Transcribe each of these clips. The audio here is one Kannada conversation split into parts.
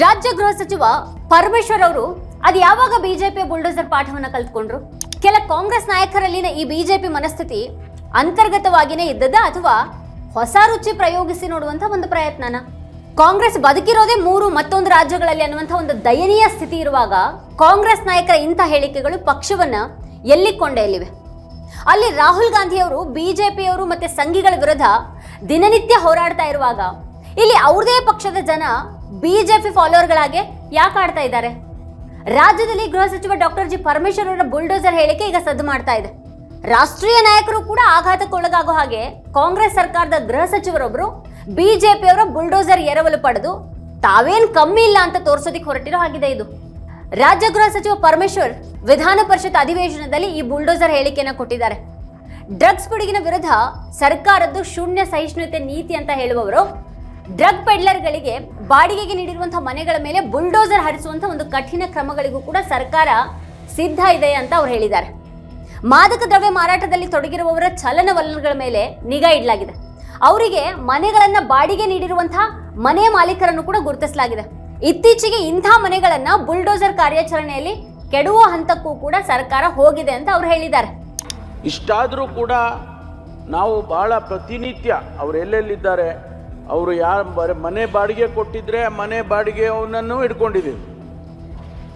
ರಾಜ್ಯ ಗೃಹ ಸಚಿವ ಪರಮೇಶ್ವರ್ ಅವರು, ಅದು ಯಾವಾಗ ಬಿಜೆಪಿ ಬುಲ್ಡೋಸರ್ ಪಾಠವನ್ನ ಕಲ್ತ್ಕೊಂಡ್ರು? ಕೆಲ ಕಾಂಗ್ರೆಸ್ ನಾಯಕರಲ್ಲಿನ ಈ ಬಿಜೆಪಿ ಮನಸ್ಥಿತಿ ಅಂತರ್ಗತವಾಗಿನೇ ಇದ್ದದ ಅಥವಾ ಹೊಸ ರುಚಿ ಪ್ರಯೋಗಿಸಿ ನೋಡುವಂತ ಒಂದು ಪ್ರಯತ್ನನ? ಕಾಂಗ್ರೆಸ್ ಬದುಕಿರೋದೇ ಮೂರು ಮತ್ತೊಂದು ರಾಜ್ಯಗಳಲ್ಲಿ ಅನ್ನುವಂಥ ಒಂದು ದಯನೀಯ ಸ್ಥಿತಿ ಇರುವಾಗ ಕಾಂಗ್ರೆಸ್ ನಾಯಕರ ಇಂಥ ಹೇಳಿಕೆಗಳು ಪಕ್ಷವನ್ನ ಎಲ್ಲಿ ಕೊಂಡೊಯ್ಯಲಿವೆ ಅಲ್ಲಿ ರಾಹುಲ್ ಗಾಂಧಿಯವರು, ಬಿಜೆಪಿಯವರು ಮತ್ತೆ ಸಂಘಿಗಳ ವಿರುದ್ಧ ದಿನನಿತ್ಯ ಹೋರಾಡ್ತಾ ಇರುವಾಗ, ಇಲ್ಲಿ ಅವ್ರದೇ ಪಕ್ಷದ ಜನ ಬಿಜೆಪಿ ಫಾಲೋವರ್ಗಳಾಗೆ ಯಾಕೆ ಆಡ್ತಾ ಇದ್ದಾರೆ? ರಾಜ್ಯದಲ್ಲಿ ಗೃಹ ಸಚಿವ ಡಾಕ್ಟರ್ ಜಿ ಪರಮೇಶ್ವರ್ ಅವರ ಬುಲ್ಡೋಸರ್ ಹೇಳಿಕೆ ಈಗ ಸದ್ದು ಮಾಡ್ತಾ ಇದೆ. ರಾಷ್ಟ್ರೀಯ ನಾಯಕರು ಕೂಡ ಆಘಾತಕ್ಕೊಳಗಾಗೋ ಹಾಗೆ ಕಾಂಗ್ರೆಸ್ ಸರ್ಕಾರದ ಗೃಹ ಸಚಿವರೊಬ್ಬರು ಬಿಜೆಪಿಯವರ ಬುಲ್ಡೋಸರ್ ಎರವಲು ಪಡೆದು ತಾವೇನ್ ಕಮ್ಮಿ ಇಲ್ಲ ಅಂತ ತೋರಿಸೋದಿಕ್ಕೆ ಹೊರಟಿರೋ ಆಗಿದೆ ಇದು. ರಾಜ್ಯ ಗೃಹ ಸಚಿವ ಪರಮೇಶ್ವರ್ ವಿಧಾನ ಪರಿಷತ್ ಅಧಿವೇಶನದಲ್ಲಿ ಈ ಬುಲ್ಡೋಸರ್ ಹೇಳಿಕೆಯನ್ನು ಕೊಟ್ಟಿದ್ದಾರೆ. ಡ್ರಗ್ಸ್ ಪಿಡುಗಿನ ವಿರುದ್ಧ ಸರ್ಕಾರದ್ದು ಶೂನ್ಯ ಸಹಿಷ್ಣುತೆ ನೀತಿ ಅಂತ ಹೇಳುವವರು ಡ್ರಗ್ ಪೆಡ್ಲರ್ಗಳಿಗೆ ಬಾಡಿಗೆಗೆ ನೀಡಿರುವಂತಹ ಮನೆಗಳ ಮೇಲೆ ಬುಲ್ಡೋಸರ್ ಹರಿಸುವಂತಹ ಒಂದು ಕಠಿಣ ಕ್ರಮಗಳಿಗೂ ಕೂಡ ಸರ್ಕಾರ ಸಿದ್ಧ ಇದೆ ಅಂತ ಅವ್ರು ಹೇಳಿದ್ದಾರೆ. ಮಾದಕ ದ್ರವ್ಯ ಮಾರಾಟದಲ್ಲಿ ತೊಡಗಿರುವವರ ಚಲನವಲನಗಳ ಮೇಲೆ ನಿಗಾ ಇಡಲಾಗಿದೆ. ಅವರಿಗೆ ಮನೆಗಳನ್ನ ಬಾಡಿಗೆ ನೀಡಿರುವಂತಹ ಮನೆ ಮಾಲೀಕರನ್ನು ಕೂಡ ಗುರುತಿಸಲಾಗಿದೆ. ಇತ್ತೀಚೆಗೆ ಇಂಥ ಮನೆಗಳನ್ನ ಬುಲ್ಡೋಸರ್ ಕಾರ್ಯಾಚರಣೆಯಲ್ಲಿ ಕೆಡುವ ಹಂತಕ್ಕೂ ಕೂಡ ಸರ್ಕಾರ ಹೋಗಿದೆ ಅಂತ ಅವ್ರು ಹೇಳಿದ್ದಾರೆ. ಇಷ್ಟಾದರೂ ಕೂಡ ನಾವು ಬಹಳ ಪ್ರತಿನಿತ್ಯ ಅವರು ಎಲ್ಲೆಲ್ಲಿದ್ದಾರೆ ಅವರು ಯಾರು ಮನೆ ಬಾಡಿಗೆ ಕೊಟ್ಟಿದ್ರೆ ಮನೆ ಬಾಡಿಗೆ ಅವನನ್ನು ಹಿಡ್ಕೊಂಡಿದ್ದೀವಿ.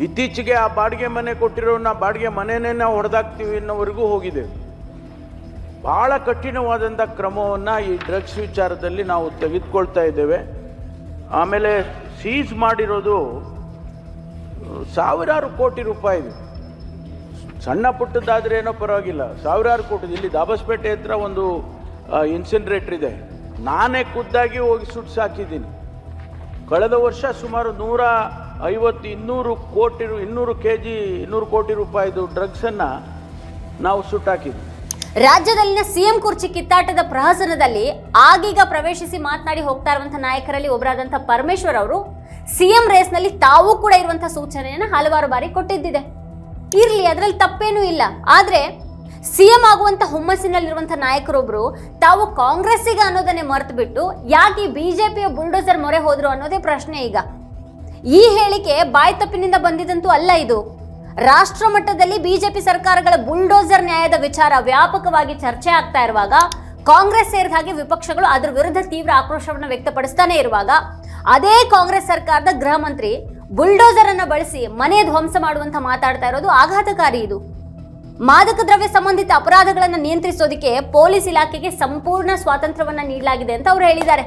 ಇತ್ತೀಚೆಗೆ ಆ ಬಾಡಿಗೆ ಮನೆ ಕೊಟ್ಟಿರೋನ್ನ ಬಾಡಿಗೆ ಮನೆನೇ ನಾವು ಹೊಡೆದಾಕ್ತೀವಿ ಅನ್ನೋವರೆಗೂ ಹೋಗಿದ್ದೇವೆ. ಭಾಳ ಕಠಿಣವಾದಂಥ ಕ್ರಮವನ್ನು ಈ ಡ್ರಗ್ಸ್ ವಿಚಾರದಲ್ಲಿ ನಾವು ತೆಗೆದುಕೊಳ್ತಾ ಇದ್ದೇವೆ. ಆಮೇಲೆ ಸೀಸ್ ಮಾಡಿರೋದು, ಸಾವಿರಾರು ಕೋಟಿ ರೂಪಾಯಿ ಇದೆ. ಸಣ್ಣ ಪುಟ್ಟದಾದ್ರೆ ಏನೋ ಪರವಾಗಿಲ್ಲ. ಸಾವಿರಾರು ಕೋಟಿ ಇಲ್ಲಿ ದಾಬಸ್ಪೇಟೆ ಹತ್ರ ಒಂದು ಇನ್ಸಿನ್ರೇಟ್ರ್ ಇದೆ. ನಾನೇ ಖುದ್ದಾಗಿ ಹೋಗಿ ಸುಟ್ಟು ಸಾಕಿದ್ದೀನಿ. ಕಳೆದ ವರ್ಷ ಸುಮಾರು ನೂರ ಐವತ್ತು ಇನ್ನೂರು ಕೋಟಿ ರು- ಇನ್ನೂರು ಕೆ ಜಿ ಇನ್ನೂರು ಕೋಟಿ ರೂಪಾಯಿದು ಡ್ರಗ್ಸನ್ನು ನಾವು ಸುಟ್ಟಾಕಿದ್ವಿ ರಾಜ್ಯದಲ್ಲಿನ ಸಿಎಂ ಕುರ್ಚಿ ಕಿತ್ತಾಟದ ಪ್ರಹಸನದಲ್ಲಿ ಆಗೀಗ ಪ್ರವೇಶಿಸಿ ಮಾತನಾಡಿ ಹೋಗ್ತಾ ಇರುವಂತಹ ನಾಯಕರಲ್ಲಿ ಒಬ್ಬರಾದಂತಹ ಪರಮೇಶ್ವರ್ ಅವರು ಸಿಎಂ ರೇಸ್ನಲ್ಲಿ ತಾವು ಕೂಡ ಇರುವಂತಹ ಸೂಚನೆಯನ್ನು ಹಲವಾರು ಬಾರಿ ಕೊಟ್ಟಿದ್ದಿದೆ. ಇರ್ಲಿ, ಅದರಲ್ಲಿ ತಪ್ಪೇನೂ ಇಲ್ಲ. ಆದ್ರೆ ಸಿಎಂ ಆಗುವಂತ ಹುಮ್ಮಸ್ಸಿನಲ್ಲಿರುವಂತಹ ನಾಯಕರೊಬ್ರು, ತಾವು ಕಾಂಗ್ರೆಸ್ಸಿಗೆ ಅನ್ನೋದನ್ನೇ ಮರೆತು ಬಿಟ್ಟು ಯಾಕೆ ಬಿಜೆಪಿಯ ಬುಲ್ಡೋಸರ್ ಮೊರೆ ಹೋದ್ರು ಅನ್ನೋದೇ ಪ್ರಶ್ನೆ ಈಗ. ಈ ಹೇಳಿಕೆ ಬಾಯ್ ತಪ್ಪಿನಿಂದ ಬಂದಿದಂತೂ ಅಲ್ಲ ಇದು. ರಾಷ್ಟ್ರ ಮಟ್ಟದಲ್ಲಿ ಬಿಜೆಪಿ ಸರ್ಕಾರಗಳ ಬುಲ್ಡೋಸರ್ ನ್ಯಾಯದ ವಿಚಾರ ವ್ಯಾಪಕವಾಗಿ ಚರ್ಚೆ ಆಗ್ತಾ ಇರುವಾಗ, ಕಾಂಗ್ರೆಸ್ ಸೇರಿದ ಹಾಗೆ ವಿಪಕ್ಷಗಳು ಅದರ ವಿರುದ್ಧ ತೀವ್ರ ಆಕ್ರೋಶವನ್ನು ವ್ಯಕ್ತಪಡಿಸ್ತಾನೆ ಇರುವಾಗ, ಅದೇ ಕಾಂಗ್ರೆಸ್ ಸರ್ಕಾರದ ಗೃಹ ಮಂತ್ರಿ ಬುಲ್ಡೋಸರ್ ಅನ್ನ ಬಳಸಿ ಮನೆ ಧ್ವಂಸ ಮಾಡುವಂತ ಮಾತಾಡ್ತಾ ಇರೋದು ಆಘಾತಕಾರಿ ಇದು. ಮಾದಕ ದ್ರವ್ಯ ಸಂಬಂಧಿತ ಅಪರಾಧಗಳನ್ನು ನಿಯಂತ್ರಿಸೋದಕ್ಕೆ ಪೊಲೀಸ್ ಇಲಾಖೆಗೆ ಸಂಪೂರ್ಣ ಸ್ವಾತಂತ್ರ್ಯವನ್ನ ನೀಡಲಾಗಿದೆ ಅಂತ ಅವರು ಹೇಳಿದ್ದಾರೆ.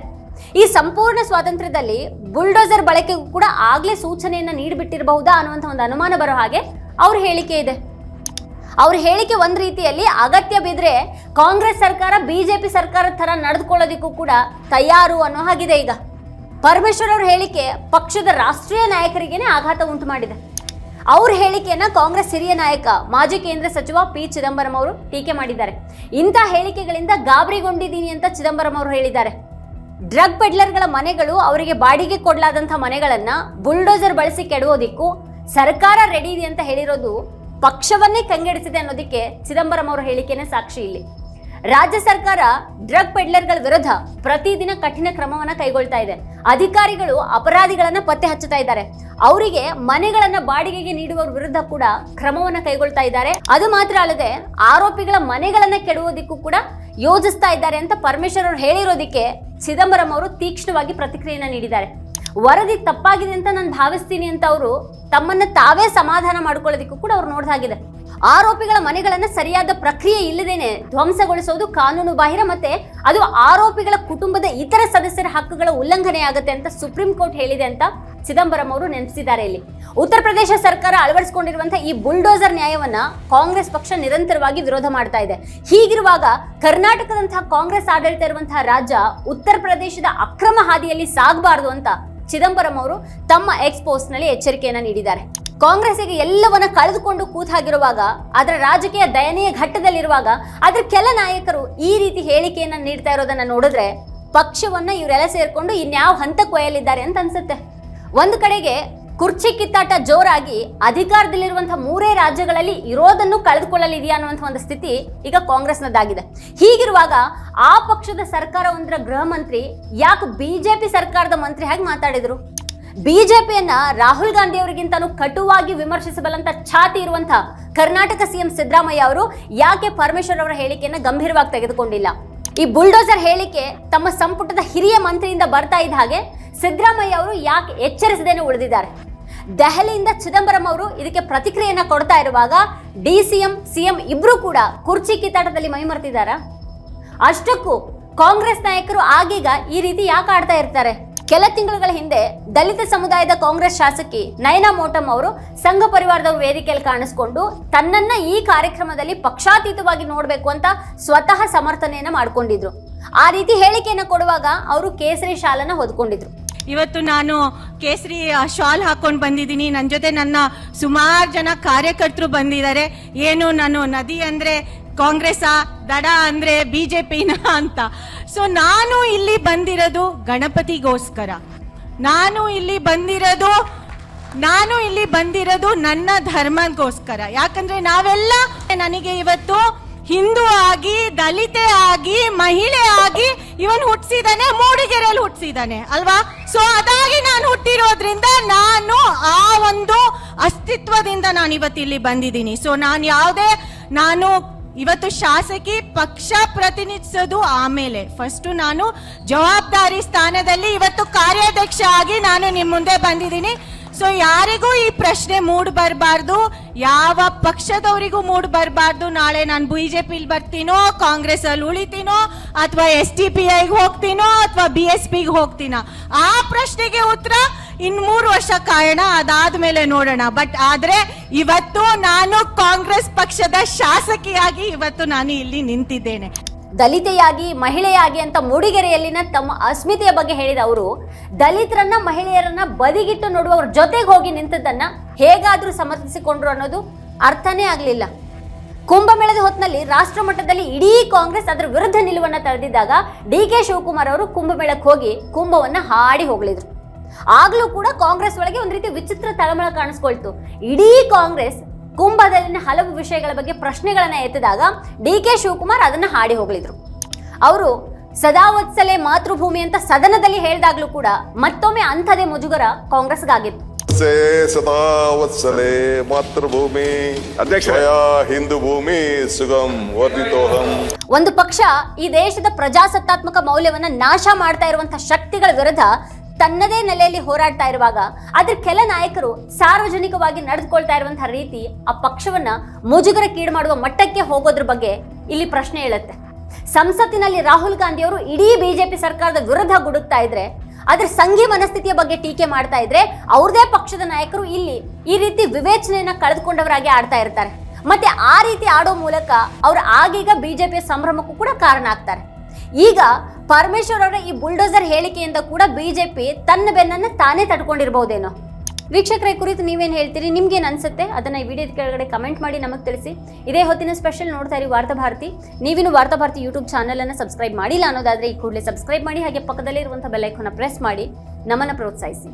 ಈ ಸಂಪೂರ್ಣ ಸ್ವಾತಂತ್ರ್ಯದಲ್ಲಿ ಬುಲ್ಡೋಸರ್ ಬಳಕೆಗೂ ಕೂಡ ಆಗ್ಲೇ ಸೂಚನೆಯನ್ನ ನೀಡಿಬಿಟ್ಟಿರಬಹುದಾ ಅನ್ನುವಂಥ ಒಂದು ಅನುಮಾನ ಬರೋ ಹಾಗೆ ಅವ್ರ ಹೇಳಿಕೆ ಇದೆ. ಅವ್ರ ಹೇಳಿಕೆ ಒಂದ್ ರೀತಿಯಲ್ಲಿ ಅಗತ್ಯ ಬಿದ್ರೆ ಕಾಂಗ್ರೆಸ್ ಸರ್ಕಾರ, ಬಿಜೆಪಿ ಸರ್ಕಾರದ ತರ ನಡೆದುಕೊಳ್ಳೋದಿಕ್ಕೂ ಕೂಡ ತಯಾರು ಅನ್ನೋ ಹಾಗಿದೆ ಈಗ. ಪರಮೇಶ್ವರ್ ಅವ್ರ ಹೇಳಿಕೆ ಪಕ್ಷದ ರಾಷ್ಟ್ರೀಯ ನಾಯಕರಿಗೇನೆ ಆಘಾತ ಉಂಟು ಮಾಡಿದೆ. ಅವ್ರ ಹೇಳಿಕೆಯನ್ನ ಕಾಂಗ್ರೆಸ್ ಹಿರಿಯ ನಾಯಕ, ಮಾಜಿ ಕೇಂದ್ರ ಸಚಿವ ಪಿ. ಚಿದಂಬರಂ ಅವರು ಟೀಕೆ ಮಾಡಿದ್ದಾರೆ. ಇಂಥ ಹೇಳಿಕೆಗಳಿಂದ ಗಾಬರಿಗೊಂಡಿದ್ದೀನಿ ಅಂತ ಚಿದಂಬರಂ ಅವರು ಹೇಳಿದ್ದಾರೆ. ಡ್ರಗ್ ಪೆಡ್ಲರ್ಗಳ ಮನೆಗಳು ಅವರಿಗೆ ಬಾಡಿಗೆ ಕೊಡಲಾದಂಥ ಮನೆಗಳನ್ನ ಬುಲ್ಡೋಸರ್ ಬಳಸಿ ಕೆಡುವುದಕ್ಕೂ ಸರ್ಕಾರ ರೆಡಿ ಇದೆ ಅಂತ ಹೇಳಿರೋದು ಪಕ್ಷವನ್ನೇ ಕಂಗೆಡಿಸಿದೆ ಅನ್ನೋದಕ್ಕೆ ಚಿದಂಬರಂ ಅವರ ಹೇಳಿಕೆನೇ ಸಾಕ್ಷಿ ಇಲ್ಲಿ. ರಾಜ್ಯ ಸರ್ಕಾರ ಡ್ರಗ್ ಪೆಡ್ಲರ್ಗಳ ವಿರುದ್ಧ ಪ್ರತಿದಿನ ಕಠಿಣ ಕ್ರಮವನ್ನ ಕೈಗೊಳ್ತಾ ಇದೆ. ಅಧಿಕಾರಿಗಳು ಅಪರಾಧಿಗಳನ್ನ ಪತ್ತೆ ಹಚ್ಚುತ್ತಾ ಇದ್ದಾರೆ. ಅವರಿಗೆ ಮನೆಗಳನ್ನ ಬಾಡಿಗೆಗೆ ನೀಡುವ ವಿರುದ್ಧ ಕೂಡ ಕ್ರಮವನ್ನ ಕೈಗೊಳ್ತಾ ಇದ್ದಾರೆ. ಅದು ಮಾತ್ರ ಅಲ್ಲದೆ ಆರೋಪಿಗಳ ಮನೆಗಳನ್ನ ಕೆಡುವುದಕ್ಕೂ ಕೂಡ ಯೋಜಿಸ್ತಾ ಇದ್ದಾರೆ ಅಂತ ಪರಮೇಶ್ವರ್ ಅವರು ಹೇಳಿರೋದಕ್ಕೆ ಚಿದಂಬರಂ ಅವರು ತೀಕ್ಷ್ಣವಾಗಿ ಪ್ರತಿಕ್ರಿಯೆಯನ್ನ ನೀಡಿದ್ದಾರೆ. ವರದಿ ತಪ್ಪಾಗಿದೆ ಅಂತ ನಾನು ಭಾವಿಸ್ತೀನಿ ಅಂತ ಅವರು ತಮ್ಮನ್ನ ತಾವೇ ಸಮಾಧಾನ ಮಾಡ್ಕೊಳ್ಳೋದಿಕ್ಕೂ ಕೂಡ ಅವ್ರು ನೋಡ್ದಾಗಿದೆ. ಆರೋಪಿಗಳ ಮನೆಗಳನ್ನ ಸರಿಯಾದ ಪ್ರಕ್ರಿಯೆ ಇಲ್ಲದೇನೆ ಧ್ವಂಸಗೊಳಿಸೋದು ಕಾನೂನು ಬಾಹಿರ ಮತ್ತೆ ಅದು ಆರೋಪಿಗಳ ಕುಟುಂಬದ ಇತರ ಸದಸ್ಯರ ಹಕ್ಕುಗಳ ಉಲ್ಲಂಘನೆ ಆಗುತ್ತೆ ಅಂತ ಸುಪ್ರೀಂ ಕೋರ್ಟ್ ಹೇಳಿದೆ ಅಂತ ಚಿದಂಬರಂ ಅವರು ನೆನೆಸಿದ್ದಾರೆ ಇಲ್ಲಿ. ಉತ್ತರ ಪ್ರದೇಶ ಸರ್ಕಾರ ಅಳವಡಿಸಿಕೊಂಡಿರುವಂತಹ ಈ ಬುಲ್ಡೋಸರ್ ನ್ಯಾಯವನ್ನ ಕಾಂಗ್ರೆಸ್ ಪಕ್ಷ ನಿರಂತರವಾಗಿ ವಿರೋಧ ಮಾಡ್ತಾ ಇದೆ. ಹೀಗಿರುವಾಗ ಕರ್ನಾಟಕದಂತಹ ಕಾಂಗ್ರೆಸ್ ಆಡಳಿತ ಇರುವಂತಹ ರಾಜ್ಯ ಉತ್ತರ ಪ್ರದೇಶದ ಅಕ್ರಮ ಹಾದಿಯಲ್ಲಿ ಸಾಗಬಾರದು ಅಂತ ಚಿದಂಬರಂ ಅವರು ತಮ್ಮ ಎಕ್ಸ್ಪೋಸ್ಟ್ನಲ್ಲಿ ಎಚ್ಚರಿಕೆಯನ್ನು ನೀಡಿದ್ದಾರೆ. ಕಾಂಗ್ರೆಸ್ಸಿಗೆ ಎಲ್ಲವನ್ನ ಕಳೆದುಕೊಂಡು ಕೂತಾಗಿರುವಾಗ, ಅದರ ರಾಜಕೀಯ ದಯನೀಯ ಘಟ್ಟದಲ್ಲಿರುವಾಗ ಅದರ ಕೆಲ ನಾಯಕರು ಈ ರೀತಿ ಹೇಳಿಕೆಯನ್ನ ನೀಡ್ತಾ ಇರೋದನ್ನ ನೋಡಿದ್ರೆ ಪಕ್ಷವನ್ನ ಇವರೆಲ್ಲ ಸೇರ್ಕೊಂಡು ಇನ್ಯಾವ ಹಂತಕ್ಕೆ ಒಯ್ಯಲಿದ್ದಾರೆ ಅಂತ ಅನ್ಸುತ್ತೆ. ಒಂದು ಕಡೆಗೆ ಕುರ್ಚಿ ಕಿತ್ತಾಟ ಜೋರಾಗಿ ಅಧಿಕಾರದಲ್ಲಿರುವಂತಹ ಮೂರೇ ರಾಜ್ಯಗಳಲ್ಲಿ ಇರೋದನ್ನು ಕಳೆದುಕೊಳ್ಳಲಿದೆಯಾ ಅನ್ನುವಂಥ ಒಂದು ಸ್ಥಿತಿ ಈಗ ಕಾಂಗ್ರೆಸ್ನದ್ದಾಗಿದೆ. ಹೀಗಿರುವಾಗ ಆ ಪಕ್ಷದ ಸರ್ಕಾರ ಒಂದರ ಗೃಹ ಮಂತ್ರಿ, ಯಾಕೆ ಬಿಜೆಪಿ ಸರ್ಕಾರದ ಮಂತ್ರಿ ಹಾಗೆ ಮಾತಾಡಿದ್ರು? ಬಿಜೆಪಿಯನ್ನ ರಾಹುಲ್ ಗಾಂಧಿ ಅವರಿಗಿಂತನೂ ಕಟುವಾಗಿ ವಿಮರ್ಶಿಸಬಲ್ಲಂತ ಛಾತಿ ಇರುವಂತಹ ಕರ್ನಾಟಕ ಸಿಎಂ ಸಿದ್ದರಾಮಯ್ಯ ಅವರು ಯಾಕೆ ಪರಮೇಶ್ವರ್ ಅವರ ಹೇಳಿಕೆಯನ್ನ ಗಂಭೀರವಾಗಿ ತೆಗೆದುಕೊಂಡಿಲ್ಲ? ಈ ಬುಲ್ಡೋಸರ್ ಹೇಳಿಕೆ ತಮ್ಮ ಸಂಪುಟದ ಹಿರಿಯ ಮಂತ್ರಿಯಿಂದ ಬರ್ತಾ ಇದ್ದ ಹಾಗೆ ಸಿದ್ದರಾಮಯ್ಯ ಅವರು ಯಾಕೆ ಎಚ್ಚರಿಸದೇನೆ ಉಳಿದಿದ್ದಾರೆ? ದೆಹಲಿಯಿಂದ ಚಿದಂಬರಂ ಅವರು ಇದಕ್ಕೆ ಪ್ರತಿಕ್ರಿಯೆಯನ್ನ ಕೊಡ್ತಾ ಇರುವಾಗ ಡಿ ಸಿಎಂ ಸಿಎಂ ಇಬ್ರು ಕೂಡ ಕುರ್ಚಿ ಕಿತ್ತಾಟದಲ್ಲಿ ಮೈಮರ್ತಿದ್ದಾರಾ? ಅಷ್ಟಕ್ಕೂ ಕಾಂಗ್ರೆಸ್ ನಾಯಕರು ಆಗೀಗ ಈ ರೀತಿ ಯಾಕೆ ಆಡ್ತಾ ಇರ್ತಾರೆ? ಕೆಲ ತಿಂಗಳುಗಳ ಹಿಂದೆ ದಲಿತ ಸಮುದಾಯದ ಕಾಂಗ್ರೆಸ್ ಶಾಸಕಿ ನಯನಾ ಮೋಟಮ್ ಅವರು ಸಂಘ ಪರಿವಾರದ ವೇದಿಕೆಯಲ್ಲಿ ಕಾಣಿಸ್ಕೊಂಡು ತನ್ನನ್ನ ಈ ಕಾರ್ಯಕ್ರಮದಲ್ಲಿ ಪಕ್ಷಾತೀತವಾಗಿ ನೋಡಬೇಕು ಅಂತ ಸ್ವತಃ ಸಮರ್ಥನೆಯನ್ನ ಮಾಡ್ಕೊಂಡಿದ್ರು. ಆ ರೀತಿ ಹೇಳಿಕೆಯನ್ನ ಕೊಡುವಾಗ ಅವರು ಕೇಸರಿ ಶಾಲನ್ನ ಹೊದ್ಕೊಂಡಿದ್ರು. ಇವತ್ತು ನಾನು ಕೇಸರಿ ಶಾಲ್ ಹಾಕೊಂಡು ಬಂದಿದ್ದೀನಿ. ನನ್ನ ಜೊತೆ ನನ್ನ ಸುಮಾರು ಜನ ಕಾರ್ಯಕರ್ತರು ಬಂದಿದ್ದಾರೆ. ಏನು ನಾನು ನದಿ ಅಂದ್ರೆ ಕಾಂಗ್ರೆಸ್ ದಡ ಅಂದ್ರೆ ಬಿಜೆಪಿನ ಅಂತ. ಸೊ ನಾನು ಇಲ್ಲಿ ಬಂದಿರೋದು ಗಣಪತಿಗೋಸ್ಕರ. ನಾನು ಇಲ್ಲಿ ಬಂದಿರೋದು, ನಾನು ಇಲ್ಲಿ ಬಂದಿರೋದು ನನ್ನ ಧರ್ಮಗೋಸ್ಕರ. ಯಾಕಂದ್ರೆ ನಾವೆಲ್ಲ ನನಗೆ ಇವತ್ತು ಹಿಂದೂ ಆಗಿ, ದಲಿತೆ ಆಗಿ, ಮಹಿಳೆ ಆಗಿ ಇವನ್ ಹುಟ್ಟಿಸಿದಾನೆ ಮೂಡಿಗೆರೆಯಲ್ಲಿ ಹುಟ್ಟಿಸಿದಾನೆ ಅಲ್ವಾ? ಸೊ ಅದಾಗಿ ನಾನು ಹುಟ್ಟಿರೋದ್ರಿಂದ ನಾನು ಆ ಒಂದು ಅಸ್ತಿತ್ವದಿಂದ ನಾನು ಇವತ್ತು ಇಲ್ಲಿ ಬಂದಿದ್ದೀನಿ. ಸೊ ನಾನು ಯಾವುದೇ, ನಾನು ಇವತ್ತು ಶಾಸಕಿ ಪಕ್ಷ ಪ್ರತಿನಿಧಿಸೋದು ಆಮೇಲೆ. ಫಸ್ಟ್ ನಾನು ಜವಾಬ್ದಾರಿ ಸ್ಥಾನದಲ್ಲಿ ಇವತ್ತು ಕಾರ್ಯಾಧ್ಯಕ್ಷ ಆಗಿ ನಾನು ನಿಮ್ಮ ಮುಂದೆ ಬಂದಿದ್ದೀನಿ. ಸೊ ಯಾರಿಗೂ ಈ ಪ್ರಶ್ನೆ ಮೂಡ್ ಬರಬಾರ್ದು. ಯಾವ ಪಕ್ಷದವರಿಗೂ ಮೂಡ್ ಬರಬಾರ್ದು. ನಾಳೆ ನಾನು ಬಿಜೆಪಿ ಬರ್ತೀನೋ ಕಾಂಗ್ರೆಸ್ ಅಲ್ಲಿ ಉಳಿತೀನೋ, ಅಥವಾ ಎಸ್ ಟಿ ಪಿ ಐಗೆ ಹೋಗ್ತೀನೋ, ಅಥವಾ ಬಿ ಎಸ್ ಪಿಗೆ ಹೋಗ್ತೀನೋ? ಆ ಪ್ರಶ್ನೆಗೆ ಉತ್ತರ ಇನ್ ಮೂರು ವರ್ಷ ಕಾರಣ ಅದಾದ ಮೇಲೆ ನೋಡೋಣ. ಬಟ್ ಆದ್ರೆ ಇವತ್ತು ನಾನು ಕಾಂಗ್ರೆಸ್ ಪಕ್ಷದ ಶಾಸಕಿಯಾಗಿ ಇವತ್ತು ನಾನು ಇಲ್ಲಿ ನಿಂತಿದ್ದೇನೆ. ದಲಿತೆಯಾಗಿ, ಮಹಿಳೆಯಾಗಿ ಅಂತ ಮೂಡಿಗೆರೆಯಲ್ಲಿನ ತಮ್ಮ ಅಸ್ಮಿತೆಯ ಬಗ್ಗೆ ಹೇಳಿದ ಅವರು, ದಲಿತರನ್ನ, ಮಹಿಳೆಯರನ್ನ ಬದಿಗಿಟ್ಟು ನೋಡುವವ್ರ ಜೊತೆಗೆ ಹೋಗಿ ನಿಂತದ್ದನ್ನ ಹೇಗಾದ್ರೂ ಸಮರ್ಥಿಸಿಕೊಂಡ್ರು ಅನ್ನೋದು ಅರ್ಥನೇ ಆಗಲಿಲ್ಲ. ಕುಂಭಮೇಳದ ಹೊತ್ತಿನಲ್ಲಿ ರಾಷ್ಟ್ರ ಮಟ್ಟದಲ್ಲಿ ಇಡೀ ಕಾಂಗ್ರೆಸ್ ಅದರ ವಿರುದ್ಧ ನಿಲುವನ್ನ ತಳೆದಿದ್ದಾಗ ಡಿ ಕೆ ಶಿವಕುಮಾರ್ ಅವರು ಕುಂಭಮೇಳಕ್ಕೆ ಹೋಗಿ ಕುಂಭವನ್ನ ಹಾಡಿ ಹೋಗ್ಲಿದ್ರು ಆಗ್ಲೂ ಕೂಡ ಕಾಂಗ್ರೆಸ್ ಒಳಗೆ ಒಂದು ರೀತಿ ವಿಚಿತ್ರ ತಳಮಳ ಕಾಣಿಸ್ಕೊಳ್ತು. ಇಡೀ ಕಾಂಗ್ರೆಸ್ ಕುಂಭದಲ್ಲಿನ ಹಲವು ವಿಷಯಗಳ ಬಗ್ಗೆ ಪ್ರಶ್ನೆಗಳನ್ನ ಎತ್ತಿದಾಗ ಡಿ ಕೆ ಶಿವಕುಮಾರ್ ಅದನ್ನ ಹಾಡಿ ಹೋಗಲಿದ್ರು. ಅವರು ಸದಾವತ್ಸಲೆ ಮಾತೃಭೂಮಿ ಅಂತ ಸದನದಲ್ಲಿ ಹೇಳಿದಾಗ್ಲೂ ಕೂಡ ಮತ್ತೊಮ್ಮೆ ಅಂಥದೇ ಮುಜುಗರ ಕಾಂಗ್ರೆಸ್ಗಾಗಿತ್ತು. ಸೇ ಸದಾ ವತ್ಸಲೆ ಮಾತೃಭೂಮಿ ಹಿಂದೂ ಭೂಮಿ ಸುಗಂ ವರ್ಧಿತೋಹಂ. ಒಂದು ಪಕ್ಷ ಈ ದೇಶದ ಪ್ರಜಾಸತ್ತಾತ್ಮಕ ಮೌಲ್ಯವನ್ನ ನಾಶ ಮಾಡ್ತಾ ಇರುವಂತಹ ಶಕ್ತಿಗಳ ವಿರುದ್ಧ ತನ್ನದೇ ನೆಲೆಯಲ್ಲಿ ಹೋರಾಡ್ತಾ ಇರುವಾಗ ಅದ್ರ ಕೆಲ ನಾಯಕರು ಸಾರ್ವಜನಿಕವಾಗಿ ನಡೆದುಕೊಳ್ತಾ ಇರುವಂತಹ ರೀತಿ ಆ ಪಕ್ಷವನ್ನ ಮುಜುಗರಕ್ಕೀಡು ಮಾಡುವ ಮಟ್ಟಕ್ಕೆ ಹೋಗೋದ್ರ ಬಗ್ಗೆ ಇಲ್ಲಿ ಪ್ರಶ್ನೆ ಹೇಳುತ್ತೆ ಸಂಸತ್ತಿನಲ್ಲಿ ರಾಹುಲ್ ಗಾಂಧಿ ಅವರು ಇಡೀ ಬಿಜೆಪಿ ಸರ್ಕಾರದ ವಿರುದ್ಧ ಗುಡುಕ್ತಾ ಇದ್ರೆ ಅದ್ರ ಸಂಘಿ ಮನಸ್ಥಿತಿಯ ಬಗ್ಗೆ ಟೀಕೆ ಮಾಡ್ತಾ ಇದ್ರೆ, ಅವ್ರದೇ ಪಕ್ಷದ ನಾಯಕರು ಇಲ್ಲಿ ಈ ರೀತಿ ವಿವೇಚನೆಯನ್ನ ಕಳೆದುಕೊಂಡವರಾಗಿ ಆಡ್ತಾ ಇರ್ತಾರೆ. ಮತ್ತೆ ಆ ರೀತಿ ಆಡೋ ಮೂಲಕ ಅವ್ರು ಆಗೀಗ ಬಿಜೆಪಿಯ ಸಂಭ್ರಮಕ್ಕೂ ಕೂಡ ಕಾರಣ ಆಗ್ತಾರೆ. ಈಗ ಪರಮೇಶ್ವರ್ ಅವರ ಈ ಬುಲ್ಡೋಸರ್ ಹೇಳಿಕೆಯಿಂದ ಕೂಡ ಬಿಜೆಪಿ ತನ್ನ ಬೆನ್ನನ್ನ ತಾನೇ ತಡ್ಕೊಂಡಿರ್ಬೋದೇನೋ. ವೀಕ್ಷಕರ ಕುರಿತು ನೀವೇನು ಹೇಳ್ತೀರಿ? ನಿಮ್ಗೇನು ಅನ್ಸುತ್ತೆ? ಅದನ್ನ ಈ ವಿಡಿಯೋದ ಕೆಳಗಡೆ ಕಮೆಂಟ್ ಮಾಡಿ ನಮಗೆ ತಿಳಿಸಿ. ಇದೇ ಹೊತ್ತಿನ ಸ್ಪೆಷಲ್ ನೋಡ್ತಾ ಇರಿ ವಾರ್ತಾಭಾರತಿ ನೀವಿನ್ನು ವಾರ್ತಾಭಾರತಿ ಯೂಟ್ಯೂಬ್ ಚಾನಲ್ ಅನ್ನು ಸಬ್ಸ್ಕ್ರೈಬ್ ಮಾಡಿಲ್ಲ ಅನ್ನೋದಾದ್ರೆ ಈ ಕೂಡಲೇ ಸಬ್ಸ್ಕ್ರೈಬ್ ಮಾಡಿ, ಹಾಗೆ ಪಕ್ಕದಲ್ಲಿರುವಂಥ ಇರುವಂತಹ ಬೆಲ್ ಐಕಾನ್ ಪ್ರೆಸ್ ಮಾಡಿ. ನಮ್ಮನ್ನ ಪ್ರೋತ್ಸಾಹಿಸಿ.